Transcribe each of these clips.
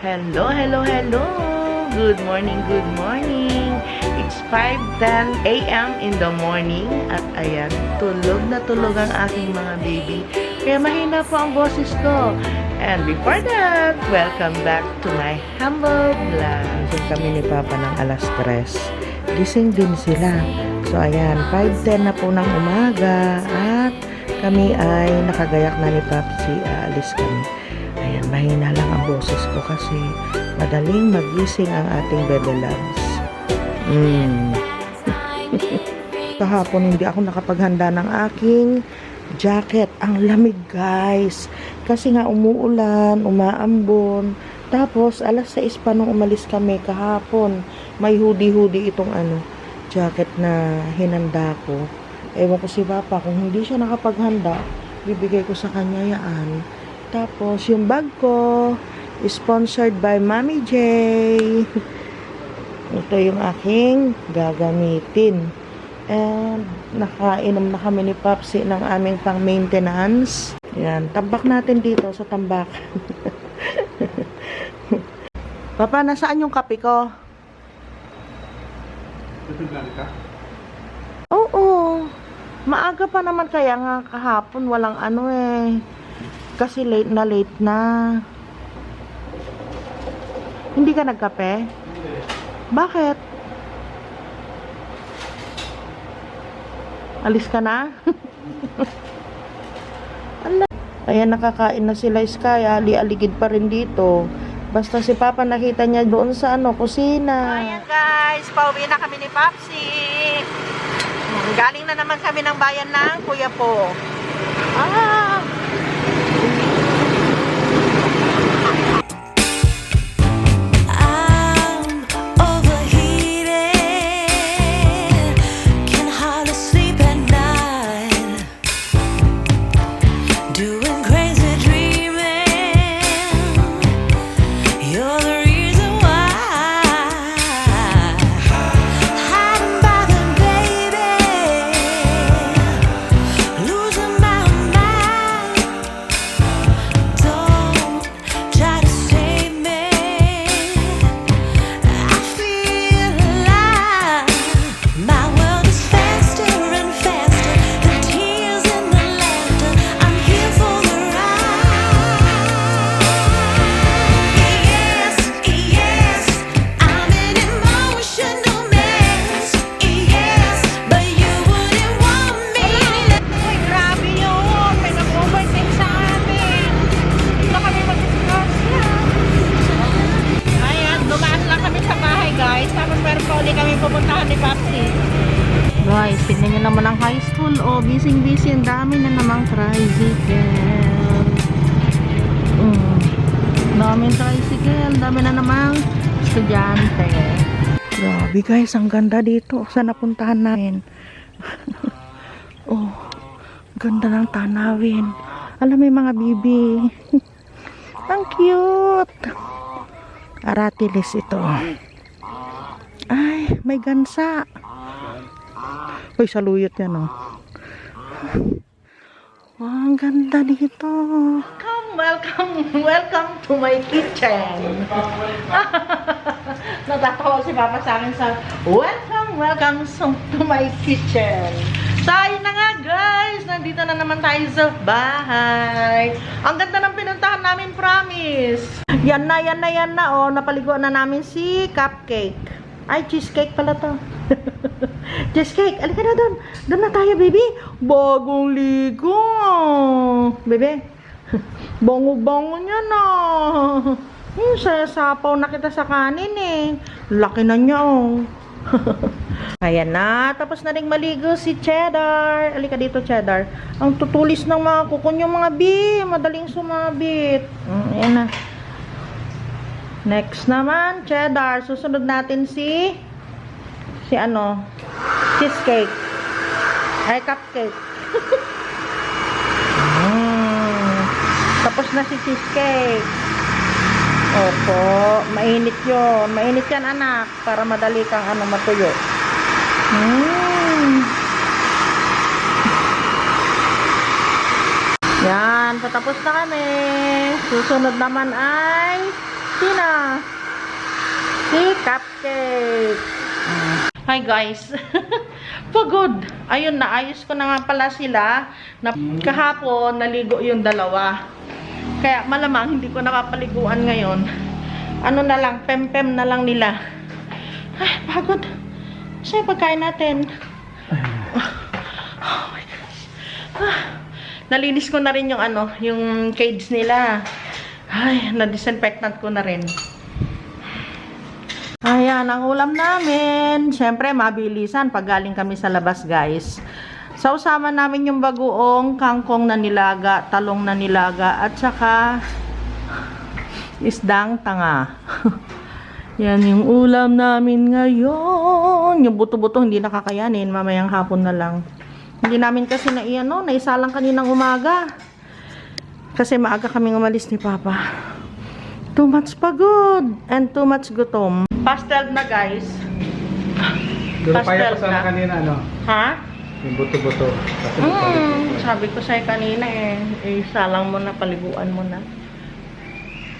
Hello, hello, hello! Good morning, good morning! It's 5.10 a.m. in the morning at ayan, tulog na tulog ang aking mga baby. Kaya mahina po ang boses ko. And before that, welcome back to my humble vlog. Gising kami ni Papa ng alas 3. Gising din sila. So ayan, 5.10 na po ng umaga at kami ay nakagayak na ni Papsi. Aalis kami. Mahina lang ang boses ko kasi madaling magising ang ating bebe loves. Mm. Kahapon hindi ako nakapaghanda ng aking jacket. Ang lamig guys. Kasi nga umuulan, umaambon. Tapos alas 6 pa nung umalis kami kahapon. May hoodie-hoodie itong ano, jacket na hinanda ko. Ewan ko si Papa kung hindi siya nakapaghanda, bibigay ko sa kanya yan. Tapos, yung bag ko, is sponsored by Mami J. Ito yung aking gagamitin. And, nakainom na kami ni Papsi ng aming pang-maintenance. Yan, tambak natin dito sa tambak. Papa, nasaan yung kape ko? Oo. Maaga pa naman kaya nga kahapon walang ano eh. Kasi late na late na. Hindi ka nagkape? Bakit? Alis ka na? Ayan, nakakain na sila Sky. Ali-aligid pa rin dito. Basta si Papa nakita niya doon sa ano, kusina. Ayan guys, pauwi na kami ni Papsi. Galing na naman kami ng bayan ng Kuya Po. Ah! Grabe guys, ang ganda dito. Saan napuntahan namin? oh, ganda ng tanawin. Alam mo mga bibi. ang cute. Aratilis ito. Ay, may gansa. Uy, saluyot yan, oh. Wow, ang ganda dito. Welcome, welcome, to my kitchen. Natatawa si Papa sa akin sa welcome, welcome to my kitchen. So, ayun na nga guys, nandito na naman tayo sa bahay. Ang ganda ng pinuntahan namin, promise. Yan na, yan na, yan na, oh. Napaliguan na namin si Cupcake. Ay, cheesecake pala to. cheesecake, alika na doon. Doon na tayo, baby. Bagong ligo. Bebe, bango-bango niya na. Hmm, sasapaw na kita sa kanin eh. Laki na niya oh. Ayan na, tapos na rin maligo si Cheddar. Alika dito, Cheddar. Ang tutulis ng mga kukon yung mga B. Madaling sumabit. Mm, ayan na. Next naman, cheddar. Susunod natin si si ano? Cheesecake. Ay, cupcake. mm. Tapos na si cheesecake. Opo, mainit yon. Mainit yan, anak. Para madali kang ano, matuyo. Mm. Yan, patapos na kami. Susunod naman ay Christina. Si Cupcake. Hi guys. Pagod. Ayun, naayos ko na nga pala sila. Kahapon, naligo yung dalawa. Kaya malamang hindi ko nakapaliguan ngayon. Ano na lang, pem-pem na lang nila. Ay, pagod. Sa'yo pagkain natin. Oh my gosh. Ah, nalinis ko na rin yung ano, yung cage nila. Ay, na-disinfectant ko na rin. Ayan, ang ulam namin. Siyempre, mabilisan pag galing kami sa labas, guys. Sausama namin yung bagoong, kangkong na nilaga, talong na nilaga, at saka isdang tanga. Yan yung ulam namin ngayon. Yung buto-buto hindi nakakayanin. Mamayang hapon na lang. Hindi namin kasi na ano, naisalang kaninang umaga. Kasi maaga kaming umalis ni Papa. Too much pagod and too much gutom. Pastel na guys. Pastel na. kanina, ano? Ha? Yung buto-buto. Mm, sabi ko sa'yo kanina eh, isalang mo na, paliguan mo na.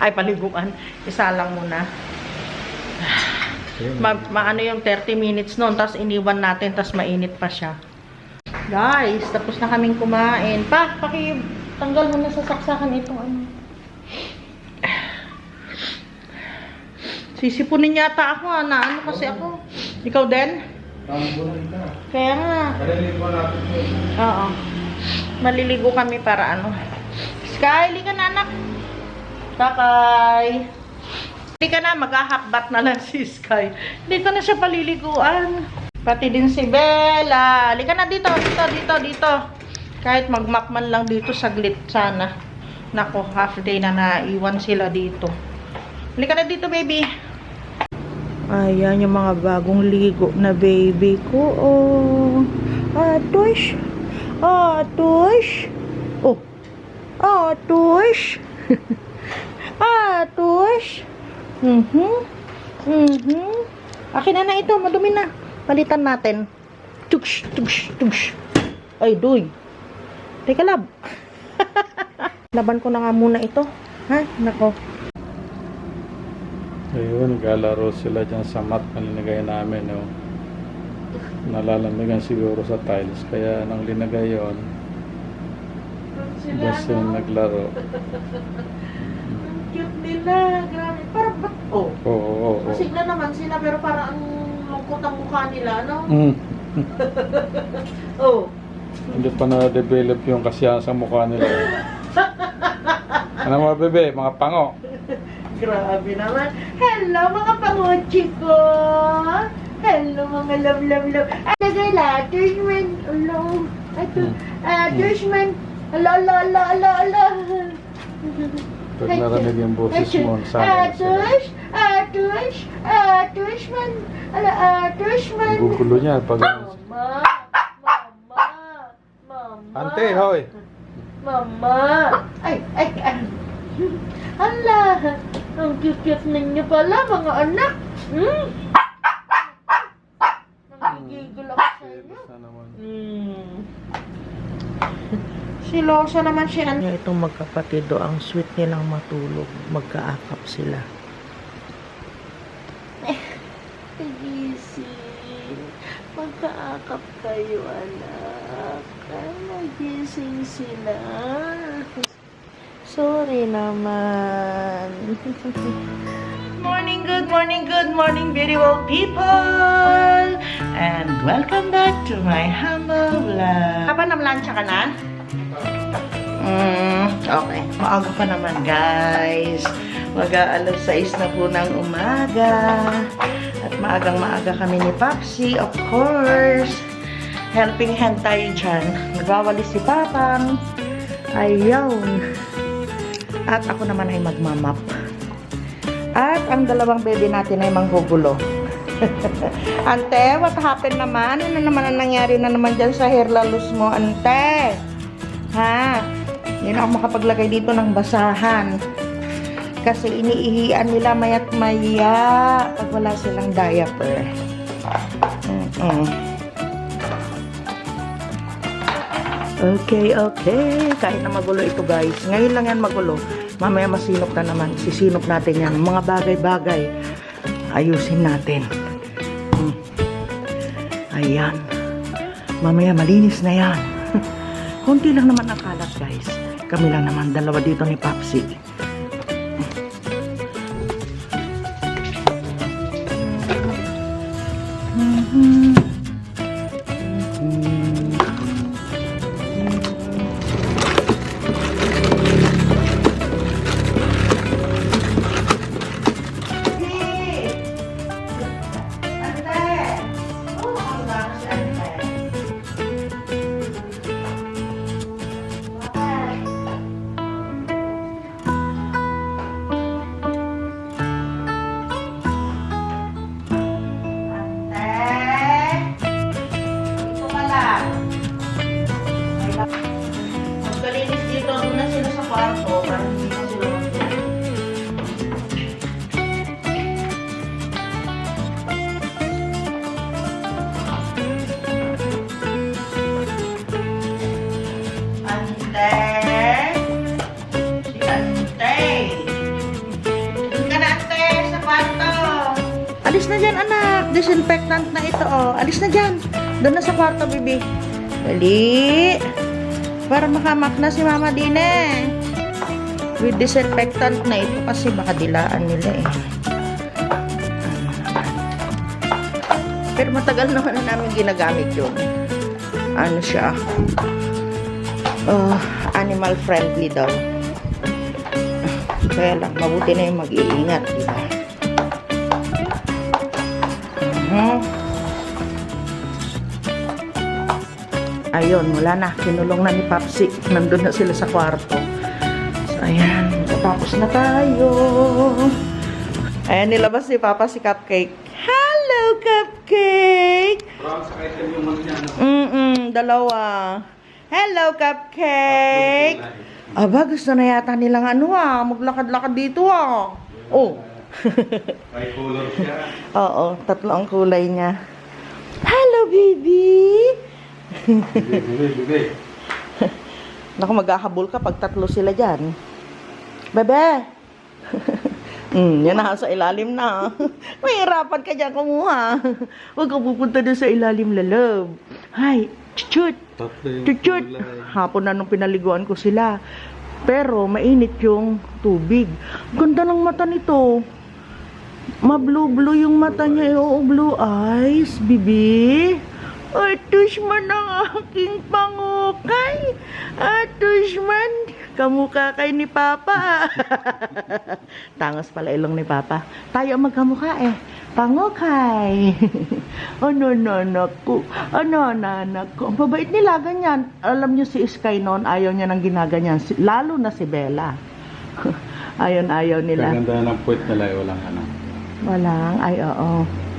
Ay, paliguan. Isalang mo na. Ma maano yung 30 minutes noon, tapos iniwan natin, tapos mainit pa siya. Guys, tapos na kaming kumain. Pa, paki, tanggal mo na sa saksakan itong ano. Sisipunin yata ako, ah, na ano kasi ako. Ikaw din? Kaya nga. Oo. Maliligo kami para ano. Sky, ka na anak. Kakay. Hindi ka na, mag-ahakbat na lang si Sky. Dito na siya paliliguan. Pati din si Bella. Halika na dito, dito, dito, dito. Kahit magmap man lang dito, saglit sana. Nako, half day na naiwan sila dito. Halika na dito, baby. Ayan yung mga bagong ligo na baby ko. Oh. Atush. Atush. Oh. Atush. Atush. Mhm. Mhm. Akin na na ito, madumi na. Palitan natin. Tuksh, tuksh, tuksh. Ay, duy. Teka, lab. Laban ko na nga muna ito. Ha? Nako. Ayun, naglalaro sila dyan sa mat na linagay namin. No? Nalalamigan siguro sa tiles. Kaya nang linagay yon doon sila naglaro. Cute nila. Grabe. Parang ba't? Oh. Oo, oo, oo. Masigla naman sila pero parang ang lungkot ang mukha nila, no? Mm. Oh. Hindi pa na-develop yung kasiyahan sa mukha nila. ano mga bebe, mga pango. Grabe naman. Hello mga panguchi ko. Hello mga love love love. Ay, nagay letters man. Hello. Ito. Letters man. Hello, hello, hello, hello, hello. Pag narinig yung boses mo, sana sila. Atush, atush, atush man. Ala, atush man. Ang gugulo niya pag... Mama, mama, mama. Ante, hoy! Mama! Ay, ay, ay. Hala! Ang cute-cute ninyo pala, mga anak. Hmm? Nangigigil ako sa inyo. Hmm. Silosa naman siya. Itong magkapatid do, ang sweet nilang matulog. Magkaakap sila. Gising. Magkaakap kayo, anak. Ay, nagising sila. Sorry naman. morning, good morning, good morning, beautiful people! And welcome back to my humble vlog. Kapag namlansya ka na? Mm, okay. Maaga pa naman, guys. Mag-aalas 6 na po ng umaga. At maagang maaga kami ni Papsi, of course. Helping hand tayo dyan. Nagwawalis si Papang. Ayun. At ako naman ay magmamap. At ang dalawang baby natin ay manggugulo. ante, what happened naman? Ano naman ang nangyari na naman dyan sa hair lalus mo, ante? Ha? Hindi na ako makapaglagay dito ng basahan. Kasi iniihian nila mayat maya pag wala silang diaper. Mm-mm. Okay, okay. Kahit na magulo ito guys. Ngayon lang yan magulo. Mamaya masinop na naman. Sisinop natin yan. Mga bagay-bagay. Ayusin natin. Hmm. Ayan. Mamaya malinis na yan. Kunti lang naman ang kalat, guys. Kami lang naman, dalawa dito ni Papsi. Alis na dyan, anak. Disinfectant na ito, oh. Alis na dyan. Doon na sa kwarto, bibi. Dali. Para makamak na si Mama Dine. With disinfectant na ito kasi baka dilaan nila eh. Pero matagal naman na namin ginagamit yun. Ano siya? Uh, animal friendly daw. Kaya lang, mabuti na yung mag-iingat, di ba? Mhm. Ayun, wala na. Kinulong na ni Papsi. Nandun na sila sa kwarto. Ayan. Tapos na tayo. Ayan, nilabas ni Papa si Cupcake. Hello, Cupcake! Mm-mm, dalawa. Hello, Cupcake! Aba, gusto na yata nilang ano ah. Maglakad-lakad dito ah. Oh. May color siya. Oo, tatlo ang kulay niya. Hello, baby! Naku, maghahabol ka pag tatlo sila dyan. Bebe! mm, yan na, sa ilalim na. Mahirapan ka dyan kumuha. Huwag ka pupunta doon sa ilalim, lalob. Hay, chuchut! Chuchut! Hapon na nung pinaliguan ko sila. Pero, mainit yung tubig. Ganda ng mata nito. Ma-blue-blue yung mata niya. Oo, blue eyes, bibi. Atus man ang aking pangukay. Atus man. Kamukha kay ni Papa. Tangos pala ilong ni Papa. Tayo ang magkamukha eh. Pangukay. ano na anak ko? Ano na anak ko? Ang babait nila, ganyan. Alam niyo si Sky noon, ayaw niya nang ginaganyan. Lalo na si Bella. Ayon ayaw nila. Kaganda ng puwet nila ay walang ano. Walang, ay oo.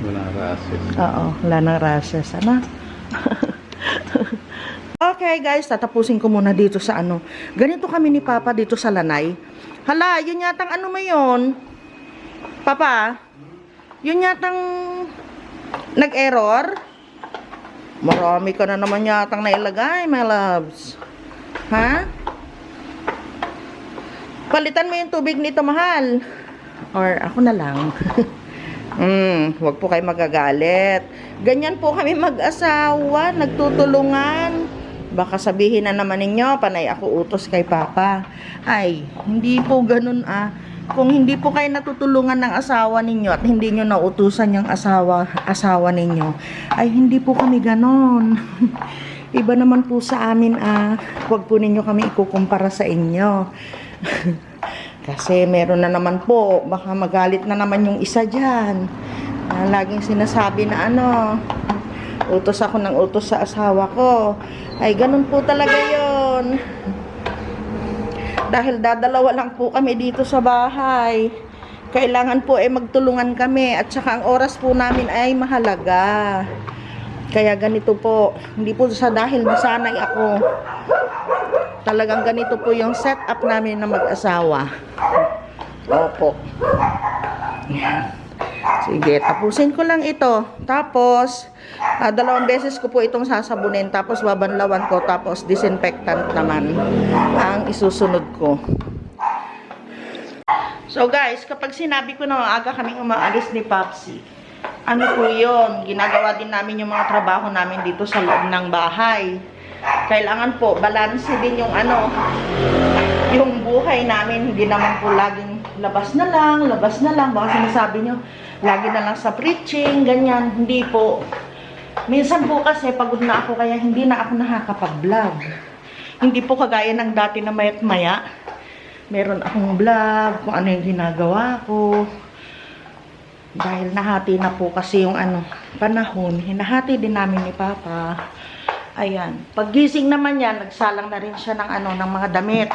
Walang rashes. Oo, wala nang rashes. Ano? Okay guys, tatapusin ko muna dito sa ano. Ganito kami ni Papa dito sa Lanay. Hala, yun yatang ano mo yun? Papa, yun yatang nag-error? Marami ka na naman yatang nailagay, my loves. Ha? Palitan mo yung tubig nito, mahal. Or ako na lang. Hmm, wag po kayo magagalit. Ganyan po kami mag-asawa, nagtutulungan. Baka sabihin na naman ninyo, panay ako utos kay Papa. Ay, hindi po ganun ah. Kung hindi po kayo natutulungan ng asawa ninyo at hindi nyo nautusan yung asawa, asawa ninyo, ay hindi po kami ganon. Iba naman po sa amin ah. Huwag po ninyo kami ikukumpara sa inyo. Kasi meron na naman po, baka magalit na naman yung isa dyan. Na laging sinasabi na ano, utos ako ng utos sa asawa ko. Ay, ganun po talaga yon. Dahil dadalawa lang po kami dito sa bahay. Kailangan po ay magtulungan kami at saka ang oras po namin ay mahalaga. Kaya ganito po, hindi po sa dahil nasanay ako. Talagang ganito po yung setup namin na mag-asawa. Opo. Yan. Sige, tapusin ko lang ito. Tapos, ah, dalawang beses ko po itong sasabunin. Tapos, babanlawan ko. Tapos, disinfectant naman ang isusunod ko. So guys, kapag sinabi ko na maaga kaming umaalis ni Popsy, ano po yun, ginagawa din namin yung mga trabaho namin dito sa loob ng bahay. Kailangan po, balanse din yung ano, yung buhay namin, hindi naman po laging labas na lang, labas na lang. Baka sinasabi nyo, lagi na lang sa preaching, ganyan. Hindi po. Minsan po kasi pagod na ako kaya hindi na ako nakakapag-vlog. Hindi po kagaya ng dati na mayat maya. Meron akong vlog, kung ano yung ginagawa ko. Dahil nahati na po kasi yung ano, panahon, hinahati din namin ni Papa. Ayan. Paggising naman yan, nagsalang na rin siya ng ano, ng mga damit.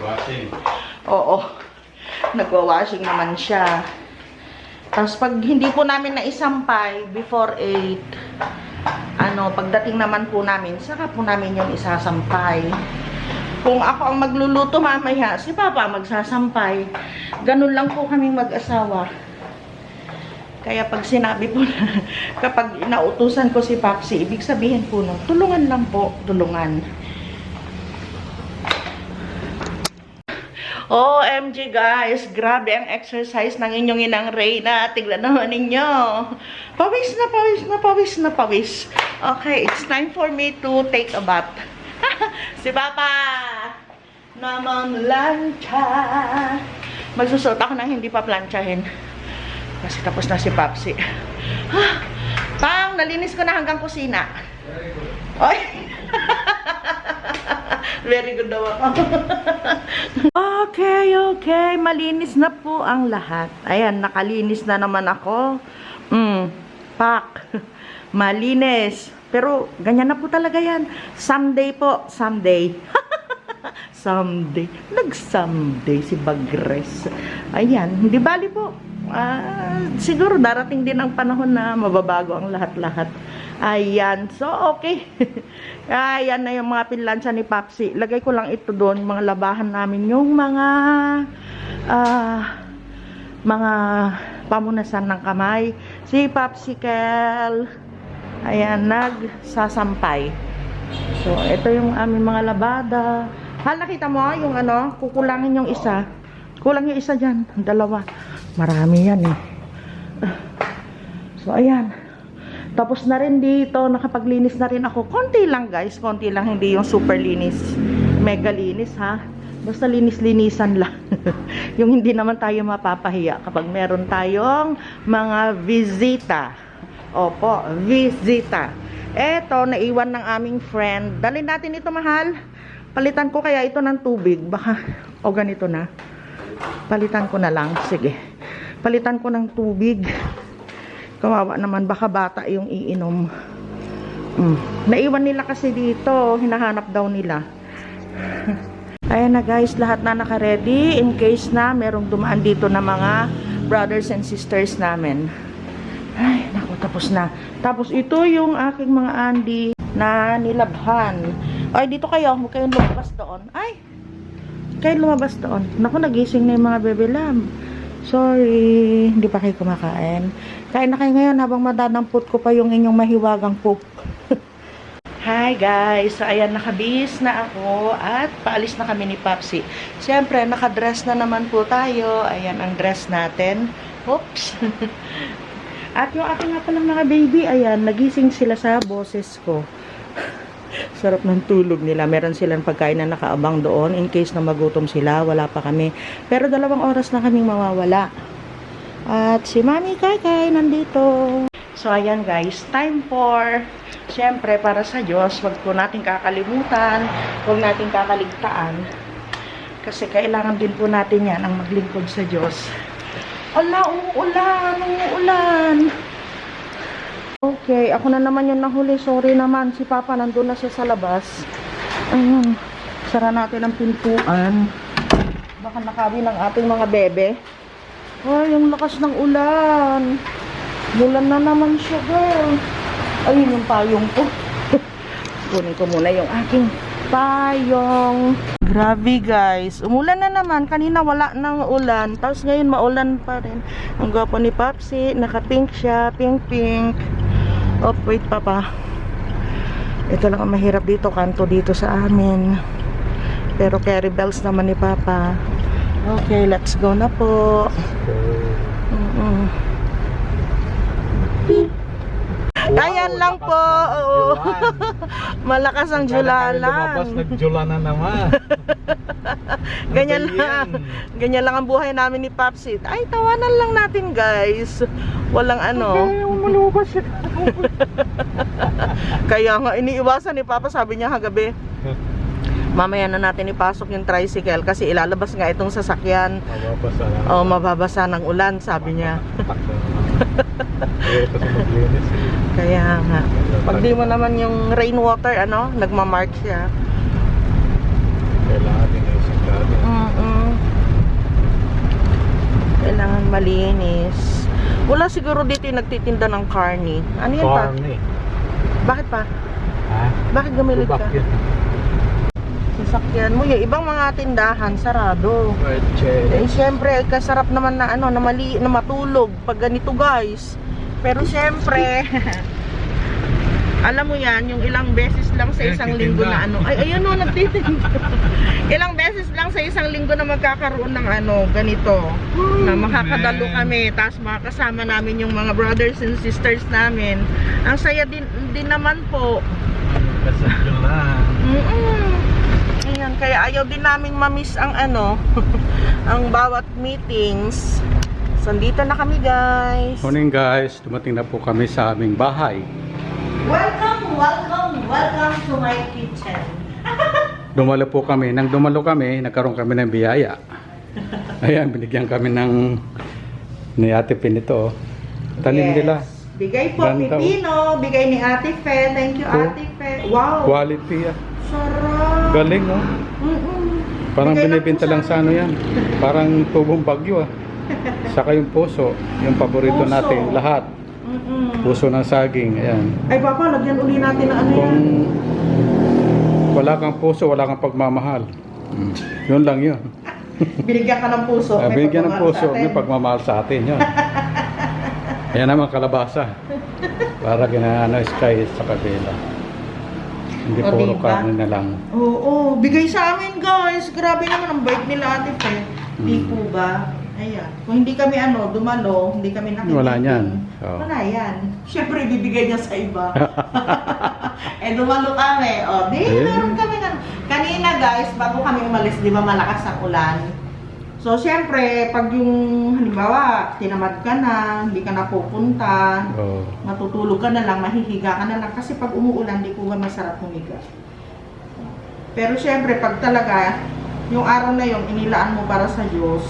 Washing. Oo. Nagwa-washing naman siya. Tapos pag hindi po namin naisampay before 8, ano, pagdating naman po namin, saka po namin yung isasampay. Kung ako ang magluluto mamaya, si Papa magsasampay. Ganun lang po kaming mag-asawa. Kaya pag sinabi po kapag inautusan ko si Papsi, ibig sabihin po no, tulungan lang po, tulungan. OMG guys, grabe ang exercise ng inyong inang Reyna. Tignan naman ninyo. Pawis na pawis na pawis na pawis. Okay, it's time for me to take a bath. si Papa naman lancha. Magsusot ako ng hindi pa planchahin. Kasi tapos na si Papsi. Pang, nalinis ko na hanggang kusina. Oy! Very good daw ako. okay, okay. Malinis na po ang lahat. Ayan, nakalinis na naman ako. Mm, pak. Malinis. Pero, ganyan na po talaga yan. Someday po, someday. someday. Nag-someday si Bagres. Ayan, hindi bali po. Ah, siguro darating din ang panahon na mababago ang lahat-lahat. Ayan. So, okay. Ayan na yung mga pinlansya ni Papsi. Lagay ko lang ito doon, mga labahan namin. Yung mga ah mga pamunasan ng kamay. Si Popsicle. Ayan, nagsasampay. So, ito yung aming mga labada. Hal, nakita mo yung ano, kukulangin yung isa. Kulang yung isa dyan, dalawa. Marami yan eh. So, ayan. Tapos na rin dito, nakapaglinis na rin ako. Konti lang guys, konti lang, hindi yung super linis. Mega linis ha. Basta linis-linisan lang. yung hindi naman tayo mapapahiya kapag meron tayong mga visita. Opo, visita. Eto, naiwan ng aming friend. Dalhin natin ito, mahal. Palitan ko kaya ito ng tubig. Baka, o ganito na. Palitan ko na lang. Sige. Palitan ko ng tubig. Kawawa naman, baka bata yung iinom. Mm. Naiwan nila kasi dito. Hinahanap daw nila. Ayan na guys, lahat na naka-ready in case na merong dumaan dito na mga brothers and sisters namin. Ay, naku, tapos na. Tapos ito yung aking mga andi na nilabhan. Ay, dito kayo. Huwag kayong lumabas doon. Ay, kayo lumabas doon. Naku, nagising na yung mga bebe lamb. Sorry, hindi pa kayo kumakain. Kain na kayo ngayon habang madadampot ko pa yung inyong mahiwagang poop. Hi guys! So ayan, nakabihis na ako at paalis na kami ni Papsi. Siyempre, nakadress na naman po tayo. Ayan ang dress natin. Oops! at yung aking nga palang mga baby, ayan, nagising sila sa boses ko. Sarap ng tulog nila. Meron silang pagkain na nakaabang doon in case na magutom sila. Wala pa kami. Pero dalawang oras na kaming mawawala. At si Mami Kay nandito. So, ayan guys. Time for, syempre, para sa Diyos. Huwag po natin kakalimutan. Huwag natin kakaligtaan. Kasi kailangan din po natin yan ang maglingkod sa Diyos. Ala, umuulan, umuulan. Okay, ako na naman yung nahuli. Sorry naman. Si Papa nandun na siya sa labas. Ayun. Sara natin ang pintuan. Baka nakawi ng ating mga bebe. Ay, yung lakas ng ulan. Mulan na naman siya, girl. Ayun yung payong ko. Kunin ko muna yung aking payong. Grabe guys. Umulan na naman. Kanina wala nang ulan. Tapos ngayon maulan pa rin. Ang gwapo ni Papsi. Naka-pink siya. Pink-pink. Oh, wait pa pa. Ito lang ang mahirap dito. Kanto dito sa amin. Pero carry bells naman ni Papa. Okay, let's go na po. Mm-mm. Ayan lang po. Oo. Malakas ang Lumabas, julalan. nagjula na naman. Ganyan lang. yan? Ganyan lang ang buhay namin ni Papsit. Ay, tawanan lang natin, guys. Walang ano. Lumabas. Kaya nga, iniiwasan ni Papa, sabi niya kagabi. Mamaya na natin ipasok yung tricycle kasi ilalabas nga itong sasakyan. Mababasa na. O, mababasa ng ulan, sabi niya. Kaya nga. Pag di mo naman yung rainwater, ano, nagmamark siya. Kailangan din sigado. Mm-mm. Kailangan malinis. Wala siguro dito yung nagtitinda ng carne. Ano yan pa? Farm eh. Bakit pa? Ha? Bakit gumilit Lubak ka? Sasakyan mo. Yung ibang mga tindahan, sarado. Chair. Eh, syempre, kasarap naman na ano, na mali, na matulog pag ganito, guys. Pero syempre, alam mo yan, yung ilang beses lang sa Eh, isang linggo na ano. Ay, ayun o, nagtitinda. ilang beses lang sa isang linggo na magkakaroon ng ano, ganito. na makakadalo man. kami, tapos makakasama namin yung mga brothers and sisters namin. Ang saya din, din naman po. Kasadyo lang. Mm-mm. Ayan, kaya ayaw din naming mamiss ang ano, ang bawat meetings. So, andito na kami guys. Morning guys, dumating na po kami sa aming bahay. Welcome, welcome, welcome to my kitchen. Dumalo po kami. Nang dumalo kami, nagkaroon kami ng biyaya. Ayan, binigyan kami ng ni Ate Pinito. Tanim Yes. nila. Bigay po, Ganda, oh. Pipino. Bigay ni Ate Fe. Thank you, Oh. Ate Fe. Wow, Quality ah. sarap. Galing no? Mm-mm. Parang Bigay lang sa ano yan. Parang tubong bagyo ah. Saka yung puso, yung paborito Puso. natin, lahat. Mm-mm. Puso ng saging, ayan. Ay, Papa, lagyan uli natin ng ano Kung yan. wala kang puso, wala kang pagmamahal. Mm. Yun lang yun. Binigyan ka ng puso. Ah, may bigyan ng pagmamahal puso, sa atin. may pagmamahal sa atin yun. Ayan naman kalabasa. Para ginaano sky sa kabila. Hindi O, puro diba? karne na lang. Oo, bigay sa amin guys. Grabe naman ang bait nila ate Fe. Di Mm. po ba? Ayan. Kung hindi kami ano, dumalo, hindi kami nakikinig. Wala niyan. Oo. Wala yan. Siyempre, bibigay niya sa iba. eh, dumalo kami. O, di, Eh. meron kami ng... Kanina guys, bago kami umalis, di ba malakas ang ulan? So, siyempre, pag yung, halimbawa, tinamad ka na, hindi ka na pupunta, Oh. matutulog ka na lang, mahihiga ka na lang kasi pag umuulan, di po ba masarap humiga. Pero syempre, pag talaga, yung araw na yung inilaan mo para sa Diyos,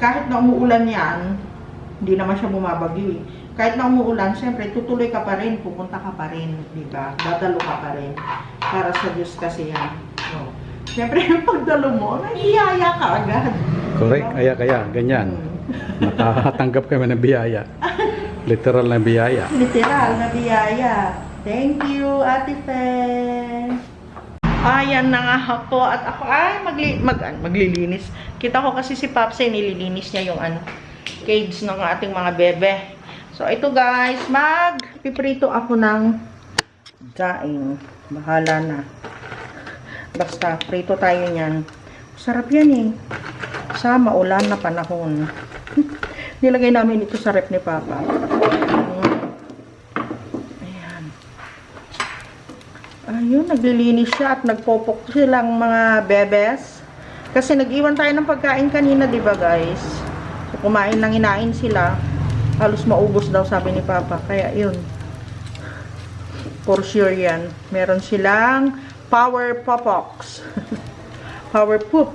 kahit na umuulan yan, hindi naman siya bumabagyo eh. Kahit na umuulan, syempre, tutuloy ka pa rin, pupunta ka pa rin, di ba? Dadalo ka pa rin. Para sa Diyos kasi yan. No. Syempre, yung pagdalo mo, nahihiyaya ka agad. Correct, kaya kaya, ganyan. Nakatanggap kami ng biyaya. Literal na biyaya. Literal na biyaya. Thank you, Ate Fe. Ayan na nga po. At ako ay magli mag an- maglilinis. Kita ko kasi si Papse nililinis niya yung ano, cage ng ating mga bebe. So ito guys, mag piprito ako ng daing. Bahala na. Basta prito tayo niyan. Sarap yan eh. Sa maulan na panahon. Nilagay namin ito sa rep ni Papa. Ayan. Ayun, naglilinis siya at nagpopok silang mga bebes. Kasi nag-iwan tayo ng pagkain kanina, di ba guys? So, kumain lang inain sila. Halos maubos daw, sabi ni Papa. Kaya yun. For sure yan. Meron silang power popox. power poop.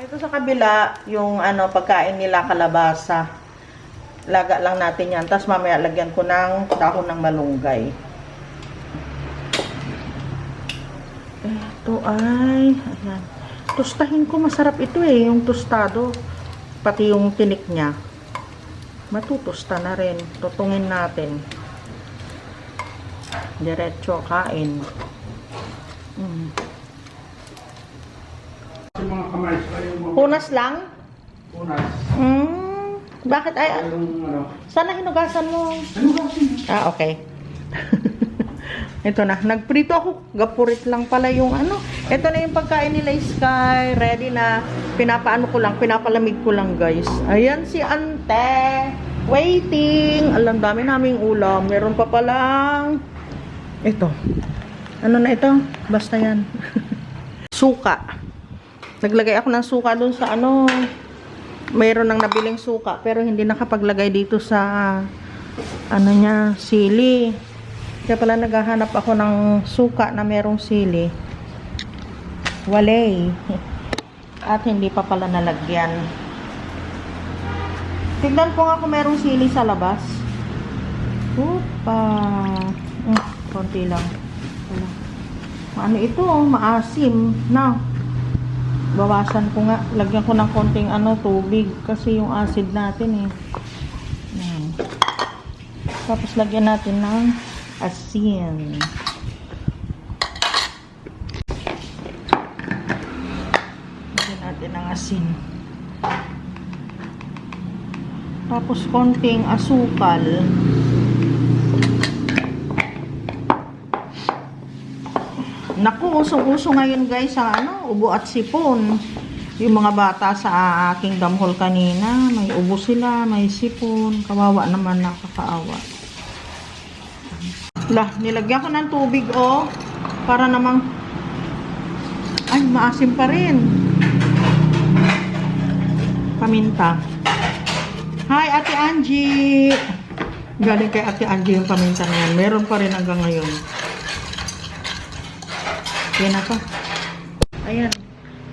Ito sa kabila, yung ano, pagkain nila kalabasa. Laga lang natin yan. Tapos mamaya lagyan ko ng dahon ng malunggay. Ito ay, ayan. Tustahin ko, masarap ito eh, yung tostado. Pati yung tinik niya. Matutusta na rin. Tutungin natin. Diretso, kain. Mm. Yung mga kamay, yung mga Punas lang? punas, Hmm, bakit ay, yung ano, sana hinugasan mo? ba Ah, okay. Ito na, nagprito ako. Gapurit lang pala yung ano. Ito na yung pagkain nila Sky. Ready na. Pinapaano ko lang, pinapalamig ko lang guys. Ayan si Ante. Waiting. Alam, dami naming ulam. Meron pa palang... Ito. Ano na ito? Basta yan. suka. Naglagay ako ng suka dun sa ano. Mayroon nang nabiling suka. Pero hindi nakapaglagay dito sa ano niya, sili. Kaya pala naghahanap ako ng suka na merong sili. Walay. At hindi pa pala nalagyan. Tignan ko nga kung merong sili sa labas. Upa. Mm, konti lang. Ano ito? Maasim. Na. Bawasan ko nga. Lagyan ko ng konting ano, tubig. Kasi yung acid natin eh. Yan. Tapos lagyan natin ng asin. Lagyan natin ng asin. Tapos konting asukal. Naku, usong-uso ngayon guys sa ano, ubo at sipon. Yung mga bata sa aking damhol kanina, may ubo sila, may sipon. Kawawa naman, nakakaawa. Lah, nilagyan ko ng tubig oh. Para namang ay, maasim pa rin. Paminta. Hi, Ate Angie. Galing kay Ate Angie yung paminta na yan. Meron pa rin hanggang ngayon. Yan na to. Ayan.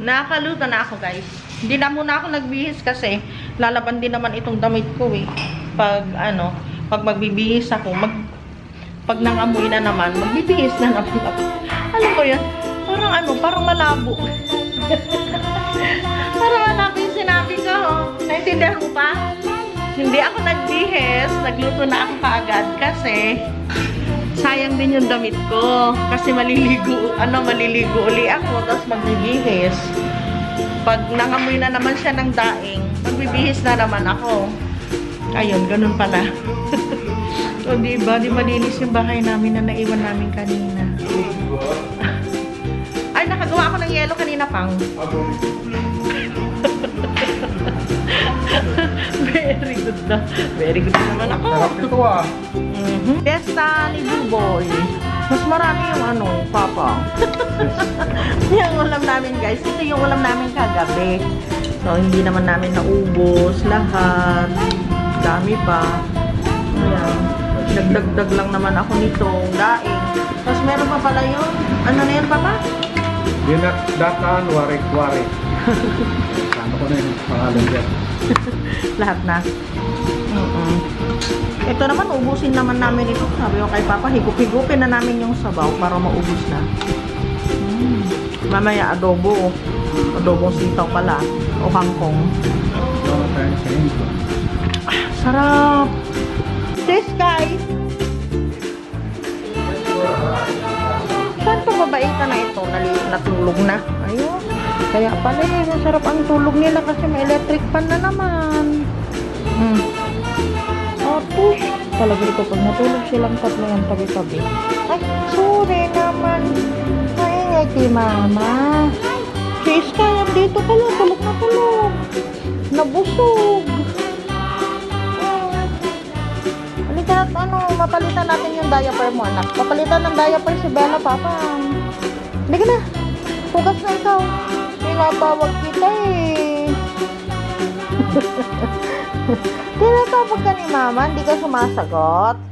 Nakaluto na ako, guys. Hindi na muna ako nagbihis kasi lalaban din naman itong damit ko eh. Pag ano, pag magbibihis ako, mag pag nangamoy na naman, magbibihis na naman ako. Alam ko yun, parang ano, parang malabo. parang malabo yung sinabi ko. oh. Naintindihan mo pa? Hindi ako nagbihis, nagluto na ako kaagad kasi sayang din yung damit ko. Kasi maliligo, ano, maliligo uli ako, tapos magbibihis. Pag nangamoy na naman siya ng daing, magbibihis na naman ako. Ayun, ganun pala. so, di ba? Di malinis yung bahay namin na naiwan namin kanina. Ay, nakagawa ako ng yelo kanina pang. Very good na. Very good na naman ako. Sarap ito ah. Mhm. Testa ni Buboy. Mas marami yung ano, papa. yung ulam namin guys. Ito yung ulam namin kagabi. So, hindi naman namin naubos lahat. Dami pa. Ayan. Nagdagdag lang naman ako nito. Daing. Tapos meron pa pala yun. Ano na yan, papa? Dinak dataan warik warik. Ano ko na yung pangalan dyan. Lahat na. Mm-mm. Ito naman, ubusin naman namin ito. Sabi ko kay Papa, higup-higupin na namin yung sabaw para maubos na. Mm. Mamaya, adobo. Adobong sitaw pala. O kangkong. Sarap! Sis, guys! Saan pa babaitan na ito? Natulog na. Ayun. Kaya pala eh, sarap ang tulog nila kasi may electric fan na naman. Hmm. Tapos, talaga ito pag natulog silang tatlo yan tabi-tabi. Ay, sorry naman. Maingay si mama. Si Sky, dito pala. Tulog na tulog. Nabusog. Halika ano, mapalitan natin yung diaper mo, anak. Papalitan ng diaper si Bella, Papa. Halika na. Hugas na ikaw. Tinatawag kita eh. Tinatawag ka ni Mama, hindi ka sumasagot.